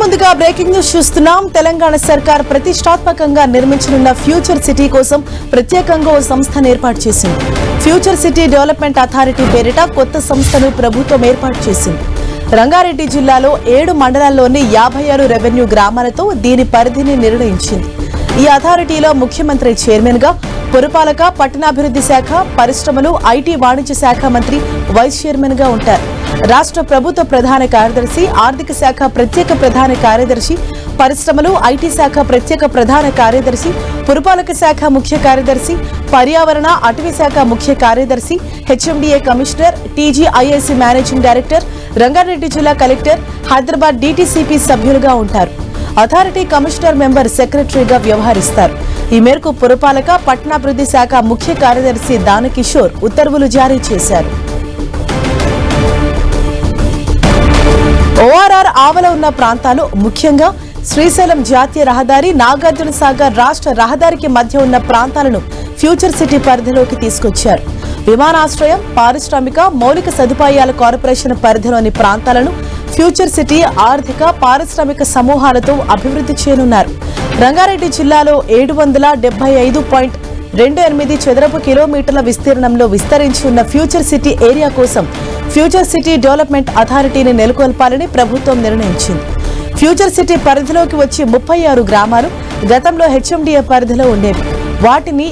ముందుగా breaking news చూస్తున్నాం. తెలంగాణ సర్కార్ ప్రతిష్టాత్మకంగా నిర్మించనున్న ఫ్యూచర్ సిటీ కోసం ప్రత్యేకంగా ఓ సంస్థను ఏర్పాటు చేసింది. ఫ్యూచర్ సిటీ డెవలప్మెంట్ అథారిటీ పేరిట కొత్త సంస్థను ప్రభుత్వం ఏర్పాటు చేసింది. రంగారెడ్డి జిల్లాలో ఏడు మండలాల్లోని యాభై ఆరు రెవెన్యూ గ్రామాలతో దీని పరిధిని నిర్ణయించింది. ఈ అథారిటీలో ముఖ్యమంత్రి చైర్మన్గా పురపాలక పట్టణాభివృద్ధి శాఖ పరిశ్రమలు ఐటీ వాణిజ్య శాఖ మంత్రి వైస్ చైర్మన్గా ఉంటారు. రాష్ట్ర ప్రభుత్వ ప్రధాన కార్యదర్శి ఆర్థిక శాఖ ప్రత్యేక ప్రధాన కార్యదర్శి పరిశ్రమలు ఐటీ శాఖ ప్రత్యేక ప్రధాన కార్యదర్శి పురపాలక శాఖ ముఖ్య కార్యదర్శి పర్యావరణ అటవీ శాఖ ముఖ్య కార్యదర్శి HMDA commissioner TGIIC managing director Rangareddy జిల్లా కలెక్టర్ హైదరాబాద్ డీటీసీపీ సభ్యులుగా ఉంటారు. అథారిటీ కమిషనర్ మెంబర్ సెక్రటరీగా వ్యవహరిస్తారు. ఈ మేరకు పురపాలక పట్టణాభివృద్ధి శాఖ ముఖ్య కార్యదర్శి దానకిషోర్ ఉత్తర్వులు జారీ చేశారు. ఓఆర్ఆర్ ఆవల ఉన్న ప్రాంతాలు ముఖ్యంగా శ్రీశైలం జాతీయ రహదారి నాగార్జున సాగర్ రాష్ట్ర రహదారికి మధ్య ఉన్న ప్రాంతాలను ఫ్యూచర్ సిటీ పరిధిలోకి తీసుకొచ్చారు. విమానాశ్రయం పారిశ్రామిక మౌలిక సదుపాయాల కార్పొరేషన్ పరిధిలోని ప్రాంతాలను ఫ్యూచర్ సిటీ ఆర్థిక పారిశ్రామిక సమూహాలతో అభివృద్ధి చేయనున్నారు. రంగారెడ్డి జిల్లాలో ఏడు వందల డెబ్బై ఐదు పాయింట్ రెండు ఎనిమిది చదరపు కిలోమీటర్ల విస్తీర్ణంలో విస్తరించి ఉన్న ఫ్యూచర్ సిటీ ఏరియా కోసం ఫ్యూచర్ సిటీ డెవలప్మెంట్ అథారిటీని నెలకొల్పాలని ప్రభుత్వం నిర్ణయించింది. ఫ్యూచర్ సిటీ పరిధిలోకి వచ్చి ముప్పై ఆరు గ్రామాలు గతంలో హెచ్ఎండిఏ పరిధిలో ఉండేవి. వాటిని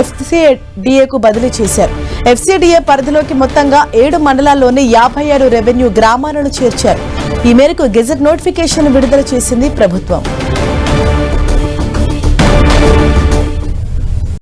ఎఫ్సిడిఏకు బదిలీ చేశారు. ఎఫ్సిడిఏ పరిధిలోకి మొత్తంగా ఏడు మండలాల్లోని యాభై ఆరు రెవెన్యూ గ్రామాలను చేర్చారు. ఈ మేరకు గెజెట్ నోటిఫికేషన్ విడుదల చేసింది ప్రభుత్వం.